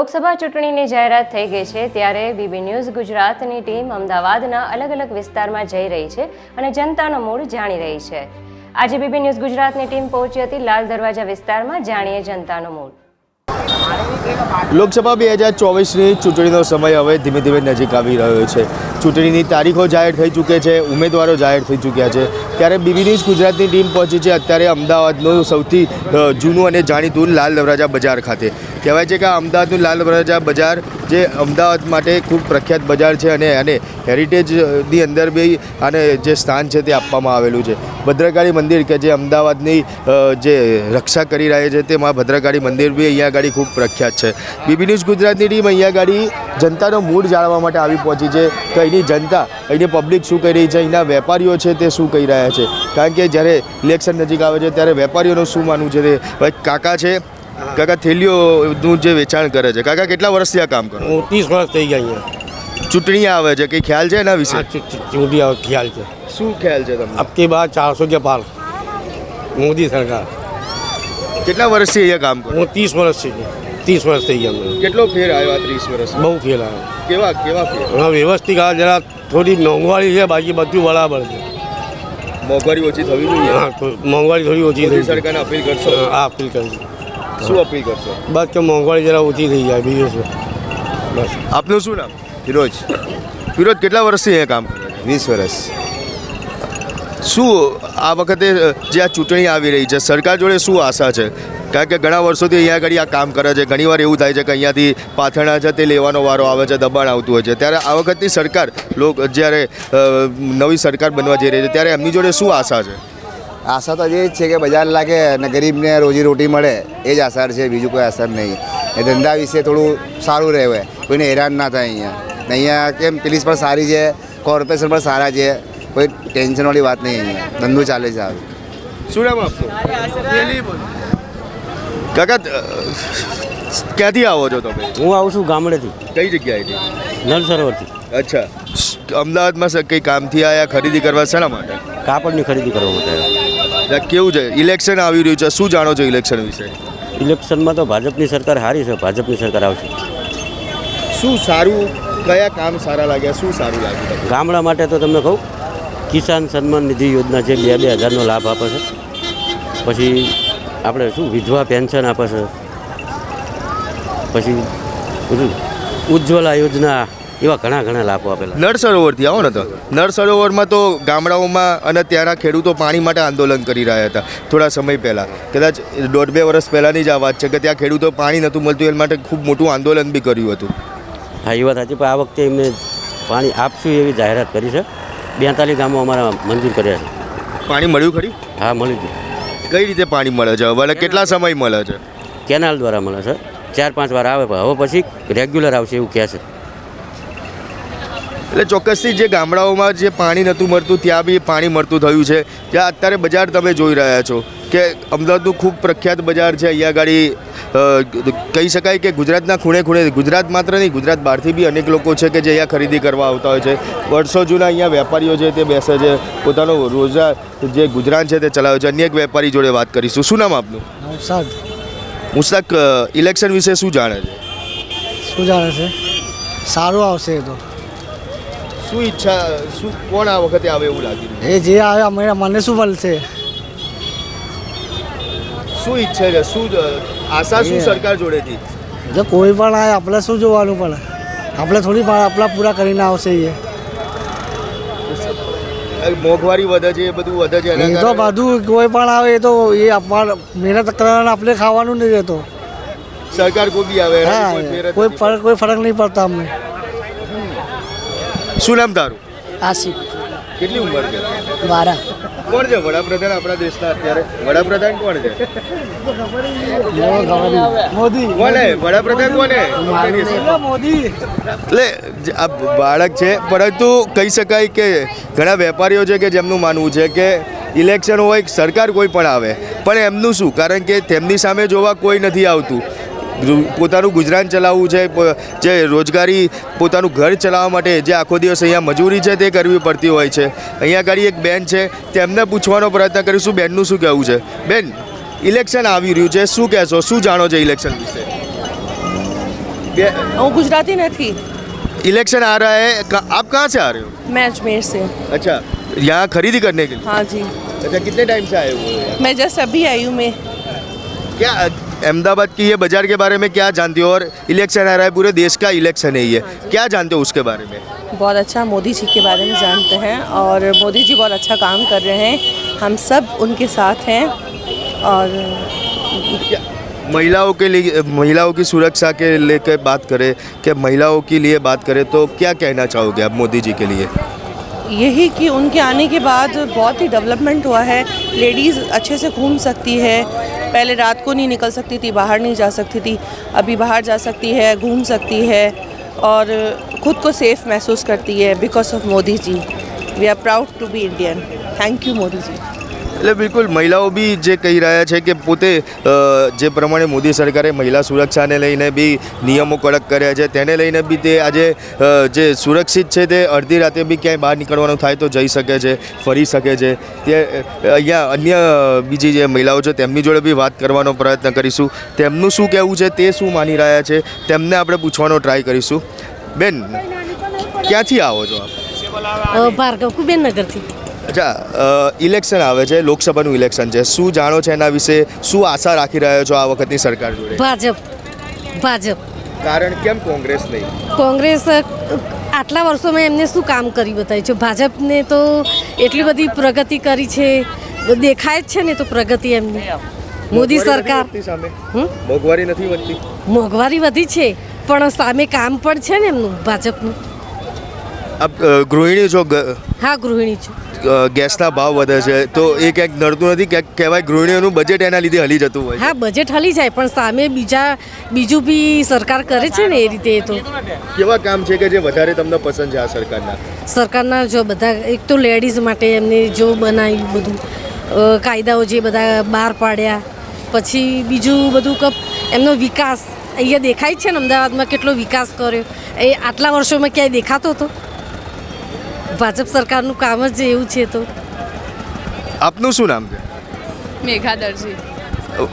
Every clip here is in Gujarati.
લોકસભા ચૂંટણીની જાહેરાત થઈ ગઈ છે ત્યારે બીબી ન્યૂઝ ગુજરાતની ટીમ અમદાવાદના અલગ અલગ વિસ્તારમાં જઈ રહી છે અને જનતાનો મૂળ જાણી રહી છે. આજે બીબી ન્યૂઝ ગુજરાતની ટીમ પહોંચી હતી લાલ દરવાજા વિસ્તારમાં, જાણીએ જનતાનો મૂળ. લોકસભા બે હજાર ચોવીસની ચૂંટણીનો સમય હવે ધીમે ધીમે નજીક આવી રહ્યો છે. ચૂંટણીની તારીખો જાહેર થઈ ચૂકી છે, ઉમેદવારો જાહેર થઈ ચૂક્યા છે. ત્યારે બીબી ન્યૂઝ ગુજરાતની ટીમ પહોંચી છે, અત્યારે અમદાવાદનું સૌથી જૂનું અને જાણીતું લાલ દરવાજા બજાર ખાતે. કહેવાય છે કે અમદાવાદનું લાલ દરવાજા બજાર જે અમદાવાદ માટે ખૂબ પ્રખ્યાત બજાર છે અને અને હેરિટેજની અંદર બી આને જે સ્થાન છે તે આપવામાં આવેલું છે. ભદ્રકાળી મંદિર કે જે અમદાવાદની જે રક્ષા કરી રહ્યા છે તેમાં ભદ્રકાળી મંદિર બી અહીંયા આગળ ખૂબ પ્રખ્યાત છે. બીબી ન્યૂઝ ગુજરાતની ટીમ અહીંયા આગળ જનતાનો મૂડ જાણવા માટે આવી પહોંચી છે કે અહીંની જનતા અહીંની પબ્લિક શું કહી રહી છે અહીંના વેપારીઓ છે તે શું કહી રહ્યા છે? કારણ કે જ્યારે ઇલેક્શન નજીક આવે છે ત્યારે વેપારીઓનું શું માનવું છે તે? કાકા છે કાકા થેલીઓનું જે વેચાણ કરે છે કાકા કેટલા વર્ષથી આ કામ કરો હું ત્રીસ વર્ષ થઈ ગયા અહીંયા. ચૂંટણી આવે છે કંઈ ખ્યાલ છે એના વિશે? આ ચૂ- ચૂ- ચૂંટણી આવે ખ્યાલ છે. શું ખ્યાલ છે તમને? અબકી બાદ ચારસો કે પાર. મોદી સરકાર. કેટલા વર્ષથી અહીંયા કામ કરો? હું ત્રીસ વર્ષથી છું. ત્રીસ વર્ષ થઈ ગયા મને કેટલો ફેર આવ્યો આ ત્રીસ વર્ષ બહુ ફેલ આવે કેવા કેવા ફેર? હવે વ્યવસ્થિત આ જરા થોડી મોંઘવારી છે બાકી બધું બરાબર છે. મોંઘવારી ઓછી થવી જોઈએ. હા તો મોંઘવારી થોડી ઓછી મોદી થઈ છે. સરકારને અપીલ કરશો. હા અપીલ કરી શું અપીલ કરશો? બસ કે મોંઘવારી જરા ઓછી થઈ જાય બીજું શું? બસ. આપનું શું નામ? ફિરોજ. ફિરોજ કેટલા વર્ષથી અહીંયા કામ કરે વીસ વર્ષ. શું આ વખતે જે આ ચૂંટણી આવી રહી છે સરકાર જોડે શું આશા છે? કારણ કે ઘણા વર્ષોથી અહીંયા આગળ આ કામ કરે છે ઘણીવાર એવું થાય છે કે અહીંયાથી પાથરણા છે તે લેવાનો વારો આવે છે દબાણ આવતું હોય છે. ત્યારે આ વખતની સરકાર લોક જ્યારે નવી સરકાર બનવા જઈ રહી છે ત્યારે એમની જોડે શું આશા છે? આશા તો એ જ છે કે બજાર લાગે અને ગરીબને રોજી રોટી મળે એ જ આસાર છે બીજું કોઈ અસર નહીં. એ ધંધા વિશે થોડું સારું રહેવે કોઈને હેરાન ના થાય અહીંયા. ને અહીંયા કેમ પોલીસ પણ સારી છે કોર્પોરેશન પણ સારા છે કોઈ ટેન્શનવાળી વાત નહીં અહીંયા. ધંધો ચાલે છે આવે શું નામ આપનું? કાકા ક્યાંથી આવો છો તમે? હું આવું છું ગામડેથી. કઈ જગ્યાએથી નલ સરોવરથી. અચ્છા. અમદાવાદમાં સ- કઈ કામથી આયા ખરીદી કરવા શાના માટે? કાપડની ખરીદી કરવા માટે કેવું છે? ઇલેક્શન આવી રહ્યું છે. શું જાણો છો ઇલેક્શન વિશે? ઇલેક્શનમાં તો ભાજપની સરકાર સારી છે. ભાજપની સરકાર આવશે. શું સારું? કયા કામ સારા લાગ્યા? શું સારું લાગ્યું ગામડા માટે તો તમને કહું કિસાન સન્માન નિધિ યોજના છે બે બે હજારનો લાભ આપે છે. પછી આપણે શું વિધવા પેન્શન આપે છે. પછી ઉજ્જવલા યોજના એવા ઘણા ઘણા લાભો આપેલા નળ સરોવરથી આવો ને તો. નળ સરોવરમાં તો ગામડાઓમાં અને ત્યાંના ખેડૂતો પાણી માટે આંદોલન કરી રહ્યા હતા થોડા સમય પહેલાં. કદાચ દોઢ બે વર્ષ પહેલાંની જ આ વાત છે કે ત્યાં ખેડૂતો પાણી નહોતું મળતું એ માટે ખૂબ મોટું આંદોલન બી કર્યું હતું. હા એ વાત હતી પણ આ વખતે એમને પાણી આપશું એવી જાહેરાત કરી છે. બેતાલીસ ગામો અમારા મંજૂર કર્યા છે. પાણી મળ્યું ખરી? હા મળ્યું છે કઈ રીતે પાણી મળે છે? હવે કેટલા સમય મળે છે? કેનાલ દ્વારા મળે છે. ચાર પાંચ વાર આવે હવે પછી રેગ્યુલર આવશે એવું કહે છે. એટલે ચોક્કસથી જે ગામડાઓમાં જે પાણી નહોતું મળતું ત્યાં બી પાણી મળતું થયું છે. જ્યાં અત્યારે બજાર તમે જોઈ રહ્યા છો કે અમદાવાદનું ખૂબ પ્રખ્યાત બજાર છે. અહીંયા ગાડી કહી શકાય કે ગુજરાતના ખૂણે ખૂણે ગુજરાત માત્ર નહીં ગુજરાત બહારથી બી અનેક લોકો છે કે જે અહીંયા ખરીદી કરવા આવતા હોય છે. વર્ષો જૂના અહીંયા વેપારીઓ છે તે બેસે છે. પોતાનો રોજગાર જે ગુજરાન છે તે ચલાવે છે. અન્ય એક વેપારી જોડે વાત કરીશું. શું નામ આપનું? નવસાદ મુસ્તાક ઇલેક્શન વિશે શું જાણે છે? શું જાણે છે? સારું આવશે એ તો. શું ઈચ્છા શું કોણ આ વખતે આવે એવું લાગી રહ્યું એ જે આવે અમે મને શું મળશે? શું ઈચ્છે છે? શું આશા શું સરકાર જોડેથી? જો કોઈ પણ આવે આપણે શું જોવાનું પણ? આપણે થોડી પણ આપણા પૂરા કરીને આવશે એ. મોંઘવારી વધે છે એ બધું વધે છે એ તો બધું કોઈ પણ આવે એ તો એ આપવા મહેનત કરવાના આપણે ખાવાનું નહીં રહેતો. સરકાર કોઈ બી આવે હા કોઈ કોઈ ફરક કોઈ ફરક નહીં પડતા અમને. શું નામ તારું? આસિફ. કેટલી ઉંમર છે? મારા કોણ છે વડાપ્રધાન આપણા દેશના અત્યારે? વડાપ્રધાન કોણ છે? મોદી. કોને વડાપ્રધાન કોને મોદી. એટલે આ બાળક છે પરંતુ કહી શકાય કે ઘણા વેપારીઓ છે કે જેમનું માનવું છે કે ઇલેક્શન હોય સરકાર કોઈ પણ આવે. પણ એમનું શું? કારણ કે તેમની સામે જોવા કોઈ નથી આવતું. પોતાનું ગુજરાન ચલાવવું છે પ- જે રોજગારી પોતાનું ઘર ચલાવવા માટે જે આખો દિવસ અહીંયા મજૂરી છે તે કરવી પડતી હોય છે અહીંયા આગળ એક બેન છે તેમને પૂછવાનો પ્રયત્ન કરીશું બેનનું શું કહેવું છે બેન ઇલેક્શન આવી રહ્યું છે શું કહેશો શું જાણો છો ઇલેક્શન વિશે क्या- હું ગુજરાતી નથી इलेक्शन आ रहा है क- आप कहाँ से आ रहे हो मैं अजमेर से अच्छा यहाँ खरीदी करने के लिए हाँ जी अच्छा कितने टाइम से आए हुए हो यहाँ? मैं जस्ट अभी आई हूँ मैं क्या अहमदाबाद की ये बाज़ार के बारे में क्या जानते हो? और इलेक्शन आ रहा है पूरे देश का इलेक्शन है ये। क्या जानते हो उसके बारे में? बहुत अच्छा मोदी जी के बारे में जानते हैं। और मोदी जी बहुत अच्छा काम कर रहे हैं। हम सब उनके साथ हैं। और महिलाओं के लिए महिलाओं की सुरक्षा के लेकर बात करें कि महिलाओं के लिए बात करें तो क्या कहना चाहोगे आप मोदी जी के लिए? यही कि उनके आने के बाद बहुत ही डेवलपमेंट हुआ है। लेडीज़ अच्छे से घूम सकती है। पहले रात को नहीं निकल सकती थी, बाहर नहीं जा सकती थी। अभी बाहर जा सकती है, घूम सकती है और खुद को सेफ़ महसूस करती है because of Modi ji. We are proud to be Indian thank you Modi ji. એટલે બિલકુલ મહિલાઓ બી જે કહી રહ્યા છે કે પોતે જે પ્રમાણે મોદી સરકારે મહિલા સુરક્ષાને લઈને બી નિયમો કડક કર્યા છે તેને લઈને બી તે આજે જે સુરક્ષિત છે તે અડધી રાતે બી ક્યાંય બહાર નીકળવાનું થાય તો જઈ શકે છે ફરી શકે છે. તે અહીંયા અન્ય બીજી જે મહિલાઓ છે તેમની જોડે બી વાત કરવાનો પ્રયત્ન કરીશું. તેમનું શું કહેવું છે તે શું માની રહ્યા છે તેમને આપણે પૂછવાનો ટ્રાય કરીશું. બેન ક્યાંથી આવો છો આપ? ભાર્ગવ કુબેરનગરથી. અચ્છા ઇલેક્શન આવે છે લોકસભાનું ઇલેક્શન છે. શું જાણો છો એના વિશે? શું આશા રાખી રહ્યો છો આ વખતની સરકાર જોડે? ભાજપ. ભાજપ. કારણ કેમ કોંગ્રેસ નહીં? કોંગ્રેસ આટલા વર્ષોમાં એમને શું કામ કરી બતાવ્યું છે? ભાજપને તો એટલી બધી પ્રગતિ કરી છે. દેખાય જ છે ને તો પ્રગતિ એમની. મોદી સરકાર? મોંઘવારી નથી વધતી? મોંઘવારી વધી છે પણ સામે કામ પણ છે ને એમનું ભાજપનું. આપ ગૃહિણી છો? હા ગૃહિણી છું. ગેસના ભાવ વધે છે. તો એ ક્યાંક નડતું નથી ક્યાંક કહેવાય ગૃહિણીઓનું બજેટ એના લીધે હલી જતું હોય હા બજેટ હલી જાય પણ સામે બીજા બીજું બી સરકાર કરે છે ને એ રીતે એ તો. કેવા કામ છે કે જે વધારે તમને પસંદ છે આ સરકારના? સરકારના જો બધા એક તો લેડીઝ માટે એમને જો બનાવ્યું બધું કાયદાઓ જે બધા બહાર પાડ્યા પછી બીજું બધું કપ એમનો વિકાસ અહીંયા દેખાય છે ને અમદાવાદમાં કેટલો વિકાસ કર્યો. એ આટલા વર્ષોમાં ક્યાંય દેખાતો હતો ભાજપ સરકારનું કામ જ એવું છે તો. આપનું શું નામ છે? મેઘા દરજી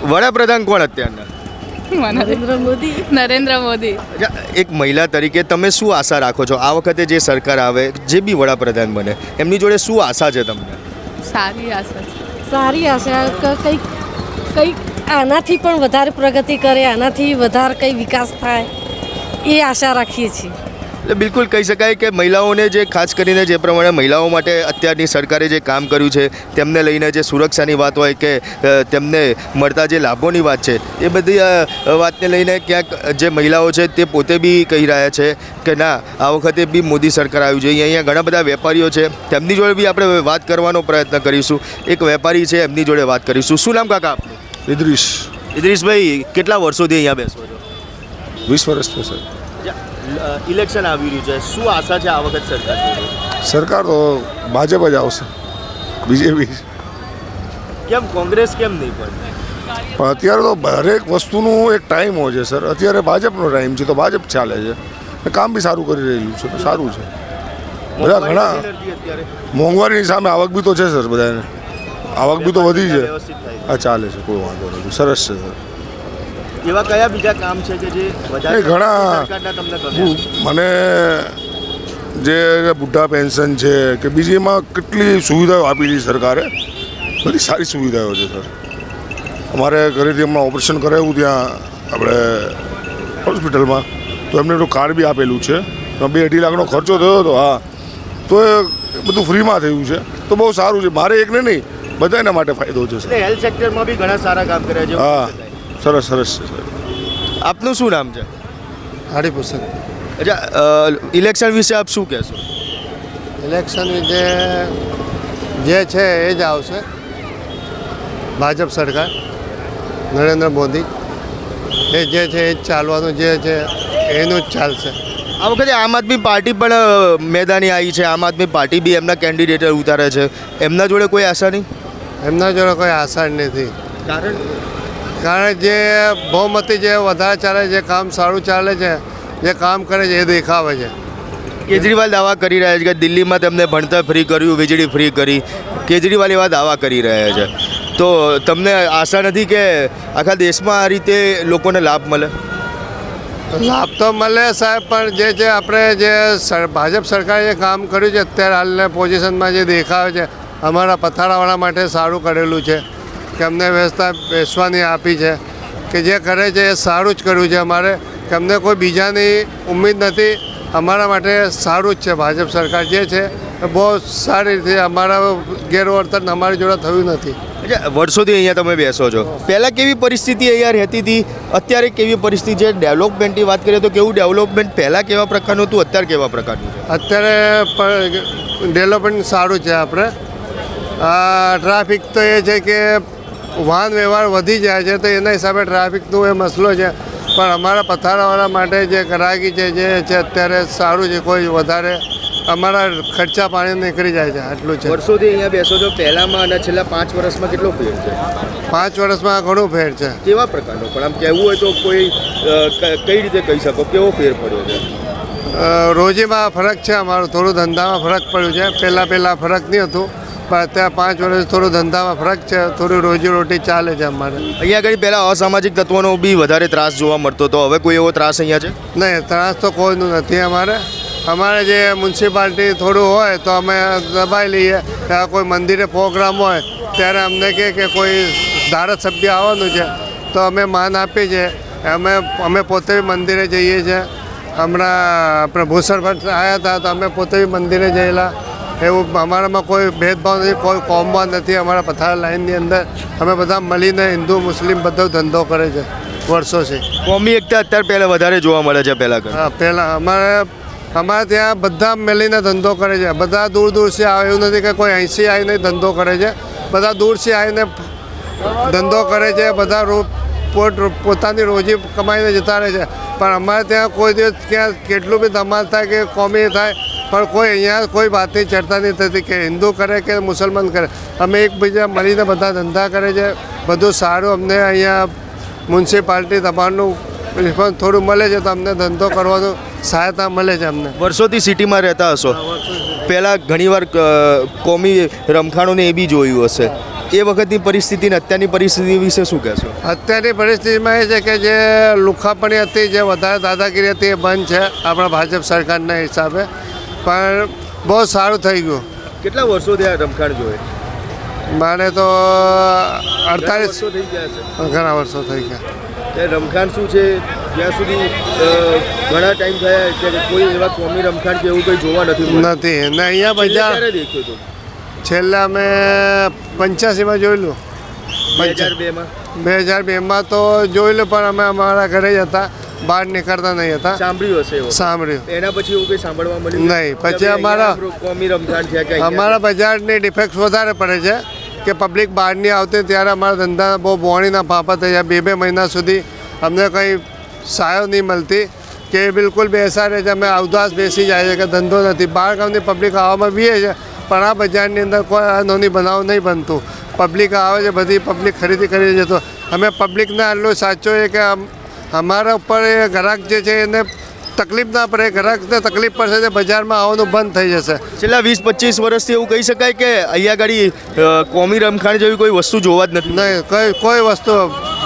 વડાપ્રધાન કોણ અત્યારના? નરેન્દ્ર મોદી. નરેન્દ્ર મોદી. એક મહિલા તરીકે તમે શું આશા રાખો છો? આ વખતે જે સરકાર આવે જે બી વડાપ્રધાન બને એમની જોડે શું આશા છે તમને? સારી આશા છે. સારી આશા ક- કંઈક કંઈક આનાથી પણ વધારે પ્રગતિ કરે આનાથી વધારે કંઈ વિકાસ થાય એ આશા રાખીએ છીએ. એટલે બિલકુલ કહી શકાય કે મહિલાઓને જે ખાસ કરીને જે પ્રમાણે મહિલાઓ માટે અત્યારની સરકારે જે કામ કર્યું છે તેમને લઈને જે સુરક્ષાની વાત હોય કે તેમને મળતા જે લાભોની વાત છે એ બધી વાતને લઈને ક્યાંક જે મહિલાઓ છે તે પોતે બી કહી રહ્યા છે કે ના આ વખતે બી મોદી સરકાર આવ્યું છે અહીંયા ઘણા બધા વેપારીઓ છે તેમની જોડે બી આપણે વાત કરવાનો પ્રયત્ન કરીશું. એક વેપારી છે એમની જોડે વાત કરીશું. શું નામ કાકા આપનું? ઇદ્રીસ ઇદ્રીસભાઈ કેટલા વર્ષોથી અહીંયા બેસો છો? વીસ વર્ષ ઇલેક્શન આવી રહ્યું છે. શું આશા છે આ વખત સરકાર સરકાર તો ભાજપ જ આવશે. બીજેપી. કેમ? કોંગ્રેસ કેમ નહીં પણ? પણ અત્યારે તો દરેક વસ્તુનું એક ટાઈમ હોય છે સર. અત્યારે ભાજપનો ટાઈમ છે તો ભાજપ ચાલે છે. ને કામ બી સારું કરી રહેલું છે તો સારું છે. બધા ઘણા મોંઘવારીની સામે આવક બી તો છે સર બધાને આવક બી તો વધી છે. હા ચાલે છે કોઈ વાંધો નથી. સરસ છે સર. એવા કયા બીજા કામ છે કે જે વધારે ઘણા- મને જે બુઢા પેન્શન છે કે બીજી એમાં કેટલી સુવિધાઓ આપી છે સરકારે? બધી સારી સુવિધાઓ છે સર. અમારે ઘરેથી હમણાં ઓપરેશન કરાવ્યું ત્યાં આપણે હોસ્પિટલમાં. તો એમને પેલું કાર્ડ બી આપેલું છે. બે અઢી લાખનો ખર્ચો થયો હતો હા. તો એ બધું ફ્રીમાં થયું છે. તો બહુ સારું છે. મારે એકને નહીં બધાના માટે ફાયદો છે હેલ્થ સેક્ટરમાં બી ઘણા સારા કામ કર્યા છે. હા. સરસ સરસ આપનું શું નામ છે? હાડીપુર સર અચ્છા ઇલેક્શન વિશે આપ શું કહેશો? ઇલેક્શન જે જે છે એ જ આવશે. ભાજપ સરકાર નરેન્દ્ર મોદી એ જે છે એ જ ચાલવાનું જે છે એનું જ ચાલશે. આ વખતે આમ આદમી પાર્ટી પણ મેદાની આવી છે. આમ આદમી પાર્ટી બી એમના કેન્ડિડેટ ઉતારે છે. એમના જોડે કોઈ આશા નહીં? એમના જોડે કોઈ આશા નથી. કારણ? કારણ જે બહુમતી જે વધારે ચાલે છે જે કામ સારું ચાલે છે જે કામ કરે છે એ દેખાવે છે. કેજરીવાલ દાવા કરી રહ્યા છે કે દિલ્હીમાં તેમને ભણતર ફ્રી કર્યું વીજળી ફ્રી કરી. કેજરીવાલ એવા દાવા કરી રહ્યા છે. તો તમને આશા નથી કે આખા દેશમાં આ રીતે લોકોને લાભ મળે? લાભ તો મળે સાહેબ પણ જે છે આપણે જે ભાજપ સરકારે જે કામ કર્યું છે અત્યારે હાલને પોઝિશનમાં જે દેખાવે છે અમારા પથારાવાળા માટે સારું કરેલું છે. કે અમને વ્યવસ્થા બેસવાની આપી છે કે જે કરે છે એ સારું જ કર્યું છે અમારે. કે અમને કોઈ બીજાની ઉમ્મીદ નથી. અમારા માટે સારું જ છે. ભાજપ સરકાર જે છે એ બહુ સારી રીતે અમારા ગેરવર્તન અમારી જોડે થયું નથી. વર્ષોથી અહીંયા તમે બેસો છો. પહેલાં કેવી પરિસ્થિતિ અહીંયા રહેતી હતી? અત્યારે કેવી પરિસ્થિતિ છે? ડેવલપમેન્ટની વાત કરીએ તો કેવું ડેવલપમેન્ટ પહેલાં કેવા પ્રકારનું હતું અત્યારે કેવા પ્રકારનું છે? અત્યારે ડેવલપમેન્ટ સારું છે આપણે. ટ્રાફિક તો એ છે કે વાહન વ્યવહાર વધી જાય છે તો એના હિસાબે ટ્રાફિકનો એ મસલો છે. પણ અમારા પથારાવાળા માટે જે ગ્રાહકી છે જે છે અત્યારે સારું છે કોઈ વધારે અમારા ખર્ચા પાણી નીકળી જાય છે આટલું છે. વર્ષોથી અહીંયા બેસો છો પહેલાંમાં અને છેલ્લા પાંચ વર્ષમાં કેટલો ફેર છે? પાંચ વર્ષમાં ઘણું ફેર છે. કેવા પ્રકારનો? પણ આમ કહેવું હોય તો કોઈ કઈ રીતે કહી શકો? કેવો ફેર પડ્યો છે? રોજીમાં ફરક છે અમારું થોડું ધંધામાં ફરક પડ્યો છે. પહેલાં પહેલાં ફરક નહીં હતું. પણ અત્યારે પાંચ વર્ષ થોડું ધંધામાં ફરક છે થોડી રોજીરોટી ચાલે છે અમારે. અહીંયા આગળ પહેલાં અસામાજિક તત્વોનો બી વધારે ત્રાસ જોવા મળતો હતો. હવે કોઈ એવો ત્રાસ અહીંયા છે? નહીં ત્રાસ તો કોઈનું નથી અમારે. અમારે જે મ્યુનિસિપાલિટી થોડું હોય તો અમે દબાઈ લઈએ. કોઈ મંદિરે પ્રોગ્રામ હોય ત્યારે અમને કહે કે કોઈ ધારાસભ્ય આવવાનું છે તો અમે માન આપીએ છીએ. અમે અમે પોતે મંદિરે જઈએ છીએ. હમણાં આપણે ભૂસરભટ્ટ આવ્યા હતા તો અમે પોતે મંદિરે ગયેલા. એવું અમારામાં કોઈ ભેદભાવ નથી કોઈ કોમમાં નથી. અમારા પથારા લાઈનની અંદર અમે બધા મળીને હિન્દુ મુસ્લિમ બધો ધંધો કરે છે વર્ષોથી. કોમી એકતા અત્યારે પહેલાં વધારે જોવા મળે છે પહેલાં હા પહેલાં અમારે અમારે ત્યાં બધા મળીને ધંધો કરે છે. બધા દૂર દૂરથી આવે એવું નથી કે કોઈ અહીંથી આવીને ધંધો કરે છે. બધા દૂરથી આવીને ધંધો કરે છે બધા પોટ પોતાની રોજી કમાઈને જતા રહે છે. પણ અમારે ત્યાં કોઈ દિવસ ક્યાં કેટલું બી ધમાલ થાય કે કોમી થાય પણ કોઈ અહીંયા કોઈ વાતની ચર્ચા નહીં થતી કે હિન્દુ કરે કે મુસલમાન કરે. અમે એકબીજા મળીને બધા ધંધા કરે છે. બધું સારું અમને અહીંયા મ્યુનિસિપાલિટી દબાણનું રિસ્પોન્સ થોડું મળે છે તો અમને ધંધો કરવાનો સહાયતા મળે છે અમને. વર્ષોથી સિટીમાં રહેતા હશો. પહેલાં ઘણીવાર કોમી રમખાણોને એ બી જોયું હશે. એ વખતની પરિસ્થિતિ ને અત્યારની પરિસ્થિતિ વિશે શું કહેશો? અત્યારની પરિસ્થિતિમાં એ છે કે જે લુખાપણી હતી જે વધારે દાદાગીરી હતી એ બંધ છે આપણા ભાજપ સરકારના હિસાબે. પણ બહુ સારું થઈ ગયું. કેટલા વર્ષોથી આ રમખાણ જોવે મારે તો અડતાલીસ વર્ષો થઈ ગયા છે. ઘણા વર્ષો થઈ ગયા. રમખાણ શું છે? જ્યાં સુધી ઘણા ટાઈમ થયા ત્યારે કોઈ એવા કોમી રમખાણ કે એવું કંઈ જોવા નથી નથી. ને અહીંયા બજાર છેલ્લા અમે પંચ્યાસીમાં જોયેલું બે હજાર બેમાં? બે હજાર બેમાં તો જોયેલું પણ અમે અમારા ઘરે જ હતા. બહાર નીકળતા નહીં હતા. સાંભળ્યું હશે એવું? સાંભળ્યું. એના પછી એવું કંઈ સાંભળવા મળ્યું નહીં, પછી અમારા- કોમી રમઝાન છે કે અમારા બજારની ડિફેક્ટ વધારે પડે છે કે પબ્લિક બહારની આવતી ત્યારે અમારા ધંધા બહુ બોણીના ફાફા થઈ જાય બે બે મહિના સુધી અમને કંઈ સાયો નહીં મળતી કે બિલકુલ બેસાડે છે. અમે અવદાસ બેસી જાય છે કે ધંધો નથી. બહાર ગામની પબ્લિક આવવામાં બીએ છે પણ આ બજારની અંદર કોઈ આ નોની બનાવ નહીં બનતું. પબ્લિક આવે છે બધી પબ્લિક ખરીદી કરી જતો અમે પબ્લિકને આટલું સાચો એ કે અમારા ઉપર એ ગ્રાહક જે છે એને તકલીફ ના પડે ગ્રાહકને તકલીફ પડશે તે બજારમાં આવવાનું બંધ થઈ જશે. છેલ્લા વીસ પચીસ વર્ષથી એવું કહી શકાય કે અહીંયા આગળ કોમી રમખાણ જેવી કોઈ વસ્તુ જોવા જ નથી. નહીં કોઈ કોઈ વસ્તુ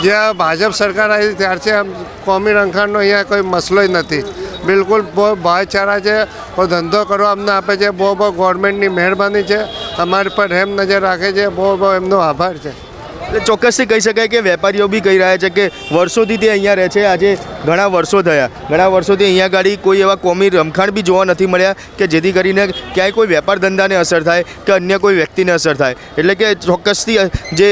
જ્યાં ભાજપ સરકાર આવી ત્યારથી આમ કોમી રમખાણનો અહીંયા કોઈ મસલો જ નથી. બિલકુલ બહુ ભાઈચારા છે બહુ ધંધો કરવા અમને આપે છે બહુ બહુ ગવર્મેન્ટની મહેરબાની છે અમારી પર હેમ નજર રાખે છે બહુ બહુ એમનો આભાર છે. એટલે ચોક્કસથી કહી શકાય કે વેપારીઓ બી કહી રહ્યા છે કે વર્ષોથી તે અહીંયા રહે છે. આજે ઘણા વર્ષો થયા. ઘણા વર્ષોથી અહીંયા ગાડી કોઈ એવા કોમી રમખાણ બી જોવા નથી મળ્યા કે જેથી કરીને ક્યાંય કોઈ વેપાર ધંધાને અસર થાય કે અન્ય કોઈ વ્યક્તિને અસર થાય. એટલે કે ચોક્કસથી જે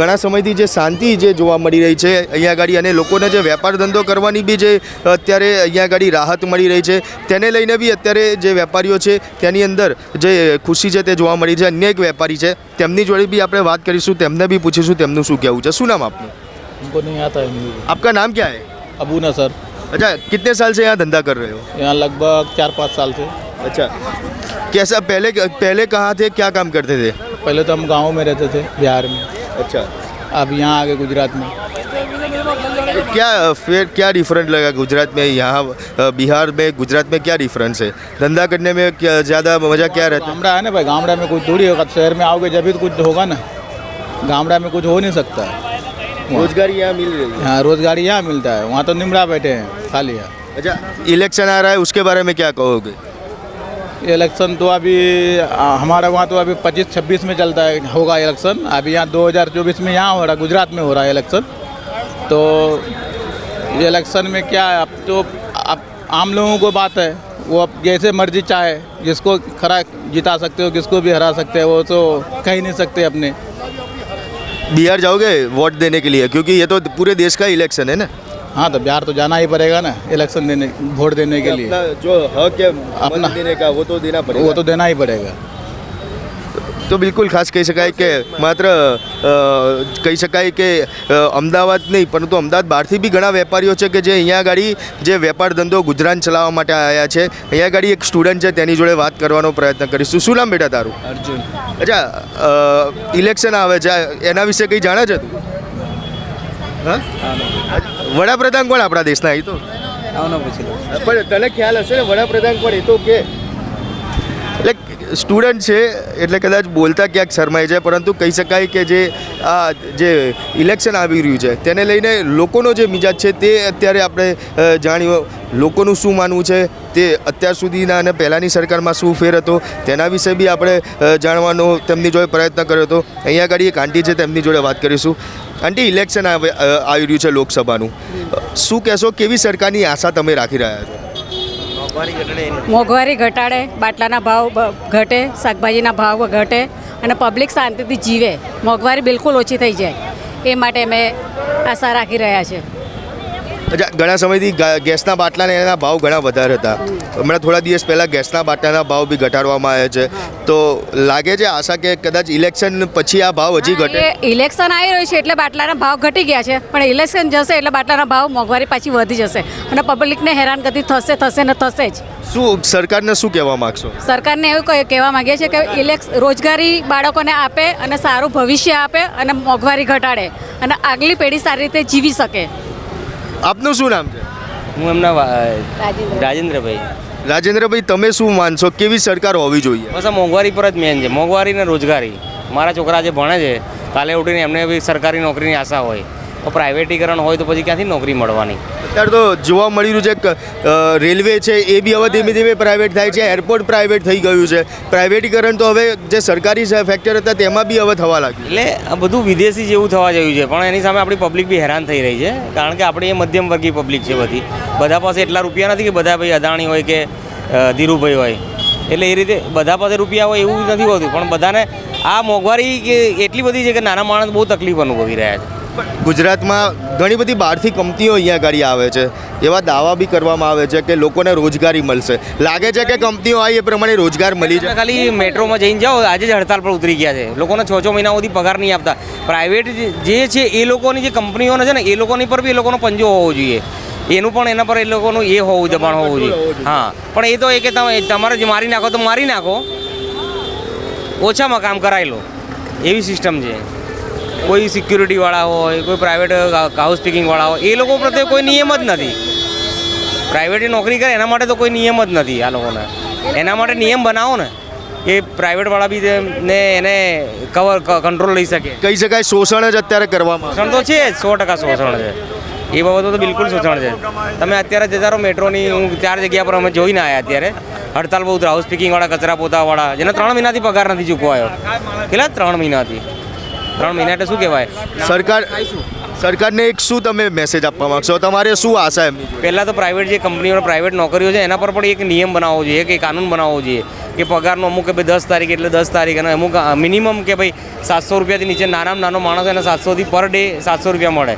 ઘણા સમયથી જે શાંતિ જે જોવા મળી રહી છે અહીંયા ગાડી અને લોકોને જે વેપાર ધંધો કરવાની બી જે અત્યારે અહીંયા ગાડી રાહત મળી રહી છે તેને લઈને બી અત્યારે જે વેપારીઓ છે તેની અંદર જે ખુશી છે તે જોવા મળી છે. અન્ય એક વેપારી છે. તેમની જોડે બી આપણે વાત કરીશું. તેમને બી પૂછીશું તેમનું શું કહેવું છે શું નામ આપનું हमको नहीं आता है आपका नाम क्या है अबू ना सर अच्छा कितने साल से यहाँ धंधा कर रहे हो यहाँ लगभग चार पाँच साल से अच्छा कैसा पहले पहले कहाँ थे क्या काम करते थे पहले तो हम गांव में रहते थे बिहार में अच्छा अब यहाँ आगे गुजरात में क्या फिर क्या डिफरेंट लगा गुजरात में यहाँ अ, बिहार में गुजरात में क्या डिफरेंस है धंधा करने में क्या ज़्यादा मज़ा क्या रहता है गामड़ा है ना भाई गामड़ा में कुछ थोड़ी होगा शहर में आओगे जब भी तो कुछ होगा ना गामड़ा में कुछ हो नहीं सकता। रोजगारी यहाँ मिल रही है। हाँ रोज़गार यहाँ मिलता है। वहाँ तो निमरा बैठे हैं खाली है। अच्छा इलेक्शन आ रहा है उसके बारे में क्या कहोगे? इलेक्शन तो अभी हमारे वहाँ तो अभी पच्चीस छब्बीस में चलता है होगा इलेक्शन। अभी यहाँ 2024 में यहाँ हो रहा है गुजरात में हो रहा है इलेक्शन। तो इलेक्शन में क्या है अब तो अब आम लोगों को बात है। वो अब जैसे मर्ज़ी चाहे जिसको खरा जिता सकते हो किसको भी हरा सकते हो वो तो कह ही नहीं सकते अपने। बिहार जाओगे वोट देने के लिए? क्योंकि ये तो पूरे देश का इलेक्शन है ना? हाँ तो बिहार तो जाना ही पड़ेगा ना इलेक्शन देने वोट देने के लिए। जो हक है अपना- देने का वो तो देना पड़ेगा। वो तो देना ही पड़ेगा। તો બિલકુલ ખાસ કહી શકાય કે માત્ર કહી શકાય કે અમદાવાદ નહીં પરંતુ અમદાવાદ બહારથી બી ઘણા વેપારીઓ છે કે જે અહીંયા આગળ જે વેપાર ધંધો ગુજરાન ચલાવવા માટે આવ્યા છે અહીંયા આગળ એક સ્ટુડન્ટ છે તેની જોડે વાત કરવાનો પ્રયત્ન કરીશું. શું નામ બેટા તારું? અર્જુન. અચ્છા ઇલેક્શન આવે છે એના વિશે કંઈ જાણે છે તું? હા? વડાપ્રધાન કોણ આપણા દેશના એ તો? આવનો પૂછી લો. પણ તને ખ્યાલ હશે ને વડાપ્રધાન કોણ એ તો કે સ્ટુડન્ટ છે, એટલે કદાચ બોલતા ક્યાંક શરમાય છે પરંતુ કહી શકાય કે જે, આ જે ઇલેક્શન આવી રહ્યું છે, તેને લઈને લોકોનો જે મિજાજ છે, તે અત્યારે આપણે જાણ્યું. લોકોનું શું માનવું છે, તે અત્યાર સુધીના અને પહેલાંની સરકારમાં શું ફેર હતો, તેના વિશે બી આપણે જાણવાનો, તેમની જોડે પ્રયત્ન કર્યો હતો. અહીંયા આગળ એક આંટી છે, તેમની જોડે વાત કરીશું. આંટી ઇલેક્શન આવી રહ્યું છે લોકસભાનું. શું કહેશો, કેવી સરકારની આશા તમે રાખી રહ્યા છો? મોંઘવારી ઘટાડે બાટલાના ભાવ ઘટે શાકભાજીના ભાવ ઘટે અને પબ્લિક શાંતિથી જીવે. મોંઘવારી બિલકુલ ઓછી થઈ જાય. એ માટે અમે આશા રાખી રહ્યા છે ઘણા સમયથી ગેસના બાટલાને એના ભાવ ઘણા વધારે હતા. હમણાં થોડા દિવસ પહેલાં ગેસના બાટલાના ભાવ બી ઘટાડવામાં આવ્યા છે. તો લાગે છે આશા કે કદાચ ઇલેક્શન પછી આ ભાવ હજી ઘટે? ઇલેક્શન આવી રહ્યું છે એટલે બાટલાના ભાવ ઘટી ગયા છે. પણ ઇલેક્શન જશે એટલે બાટલાના ભાવ મોંઘવારી પાછી વધી જશે. અને પબ્લિકને હેરાનગતિ થશે થશે ને થશે જ. શું સરકારને શું કહેવા માગશો? સરકારને એવું કહે- કહેવા માંગીએ છીએ કે ઇલેક્સ રોજગારી બાળકોને આપે અને સારું ભવિષ્ય આપે અને મોંઘવારી ઘટાડે અને આગલી પેઢી સારી રીતે જીવી શકે. આપનું શું નામ છે? હું એમના રાજેન્દ્રભાઈ. રાજેન્દ્રભાઈ, તમે શું માનશો? કેવી સરકાર હોવી જોઈએ? બસ આ મોંઘવારી પર જ મેન છે. મોંઘવારી ને રોજગારી. મારા છોકરા જે ભણે છે. કાલે ઉઠીને એમને બી સરકારી નોકરીની આશા હોય. પ્રાઇવેટીકરણ હોય તો પછી ક્યાંથી નોકરી મળવાની? અત્યારે તો જોવા મળી રહ્યું છે રેલવે છે એ બી હવે ધીમે ધીમે પ્રાઇવેટ થાય છે એરપોર્ટ પ્રાઇવેટ થઈ ગયું છે. પ્રાઇવેટીકરણ તો હવે જે સરકારી ફેક્ટર હતા તેમાં બી હવે થવા લાગ્યું. એટલે આ બધું વિદેશી જેવું થવા જયું છે પણ એની સામે આપણી પબ્લિક બી હેરાન થઈ રહી છે કારણ કે આપણી એ મધ્યમ વર્ગીય પબ્લિક છે બધી. બધા પાસે એટલા રૂપિયા નથી કે બધા ભાઈ અદાણી હોય કે ધીરુભાઈ હોય. એટલે એ રીતે બધા પાસે રૂપિયા હોય એવું નથી હોતું પણ બધાને આ મોંઘવારી કે એટલી બધી છે કે નાના માણસ બહુ તકલીફ અનુભવી રહ્યા છે. ગુજરાતમાં ઘણી બધી બહારથી કંપનીઓ અહીંયા આગળ આવે છે. એવા દાવા બી કરવામાં આવે છે કે લોકોને રોજગારી મળશે. લાગે છે કે કંપનીઓ આવી એ પ્રમાણે રોજગાર મળી જાય. ખાલી મેટ્રોમાં જઈને જાઓ આજે જ હડતાલ પર ઉતરી ગયા છે. લોકોને છ છ મહિના સુધી પગાર નહીં આપતા. પ્રાઇવેટ જે છે એ લોકોની જે કંપનીઓને છે ને એ લોકોની પર બી એ લોકોનો પંજો હોવો જોઈએ. એનું પણ એના પર એ લોકોનું એ હોવું દબાણ હોવું જોઈએ. હા. પણ એ તો એ કે તમે તમારે જે મારી નાખો તો મારી નાખો. ઓછામાં કામ કરાવી લો. એવી સિસ્ટમ છે. કોઈ સિક્યુરિટીવાળા હોય કોઈ પ્રાઇવેટ હાઉસ સ્પીકિંગવાળા હોય એ લોકો પ્રત્યે કોઈ નિયમ જ નથી. પ્રાઇવેટે નોકરી કરે એના માટે તો કોઈ નિયમ જ નથી આ લોકોને. એના માટે નિયમ બનાવો ને એ પ્રાઇવેટવાળા બી ને એને કવર કંટ્રોલ લઈ શકે. કહી શકાય શોષણ જ અત્યારે કરવામાં શોષણ તો છે જ સો ટકા શોષણ છે. એ બાબતો તો બિલકુલ શોષણ છે. તમે અત્યારે જતા રહો મેટ્રોની હું ચાર જગ્યા પર અમે જોઈને આવ્યા અત્યારે હડતાલ બહુ હાઉસ સ્પીકિંગવાળા કચરા પોતાવાળા જેને ત્રણ મહિનાથી પગાર નથી ચૂકવાયો. કેટલા ત્રણ મહિનાથી? ત્રણ મહિના એટલે શું કહેવાય? સરકાર સરકારને એક શું તમે મેસેજ આપવા માંગશો? તમારે શું આશા એમની પહેલાં તો પ્રાઇવેટ જે કંપનીઓ પ્રાઇવેટ નોકરીઓ છે એના પર પણ એક નિયમ બનાવવો જોઈએ કે કાનૂન બનાવવો જોઈએ કે પગારનો અમુક કે ભાઈ દસ તારીખ એટલે દસ તારીખ અને અમુક મિનિમમ કે ભાઈ સાતસો રૂપિયાથી નીચે નાનામાં નાનો માણસ એને સાતસોથી પર ડે સાતસો રૂપિયા મળે.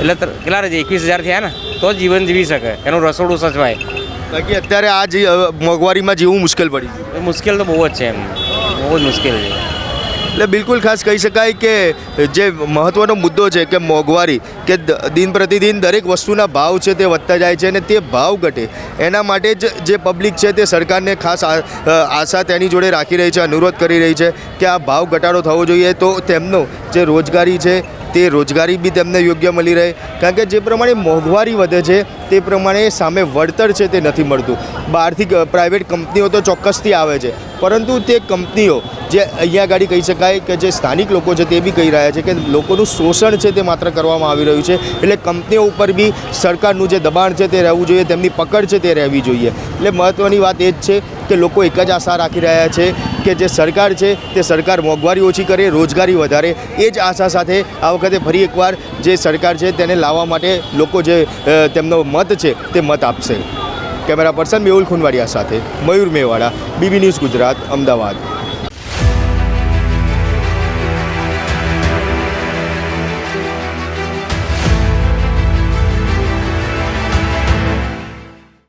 એટલે કેટલા રહે એકવીસ હજાર થયા ને? તો જીવન જીવી શકે. એનું રસોડું સચવાય. બાકી અત્યારે આ જે મોંઘવારીમાં જીવવું મુશ્કેલ પડી મુશ્કેલ તો બહુ જ છે એમ. બહુ જ મુશ્કેલ છે. એટલે બિલકુલ ખાસ કહી શકાય કે જે મહત્ત્વનો મુદ્દો છે કે મોંઘવારી, કે દિન પ્રતિદિન દરેક વસ્તુના ભાવ છે તે વધતા જાય છે અને તે ભાવ ઘટે. એના માટે જ જે પબ્લિક છે તે સરકારને ખાસ આશા તેની જોડે રાખી રહી છે, અનુરોધ કરી રહી છે કે આ ભાવ ઘટાડો થવો જોઈએ તો તેમનો જે રોજગારી છે તે રોજગારી બી તેમને યોગ્ય મળી રહે. કારણ કે જે પ્રમાણે મોંઘવારી વધે છે તે પ્રમાણે સામે વળતર છે તે નથી મળતું. બહારથી પ્રાઇવેટ કંપનીઓ તો ચોક્કસથી આવે છે. પરંતુ તે કંપનીઓ, જે અહીંયા આગળ કહી શકાય કે જે સ્થાનિક લોકો છે તે બી કહી રહ્યા છે કે લોકોનું શોષણ છે તે માત્ર કરવામાં આવી રહ્યું છે. એટલે કંપનીઓ ઉપર બી સરકારનું જે દબાણ છે તે રહેવું જોઈએ, તેમની પકડ છે તે રહેવી જોઈએ. એટલે મહત્ત્વની વાત એ જ છે કે લોકો એક જ આશા રાખી રહ્યા છે કે જે સરકાર છે તે સરકાર મોંઘવારી ઓછી કરે, રોજગારી વધારે. એ જ આશા સાથે આ વખતે ફરી એકવાર જે સરકાર છે તેને લાવવા માટે લોકો જે તેમનો મત છે તે મત આપશે. કેમેરા પર્સન મેહુલ ખુનવાડિયા સાથે મયુર મેવાડા બીબી ન્યૂઝ ગુજરાત અમદાવાદ.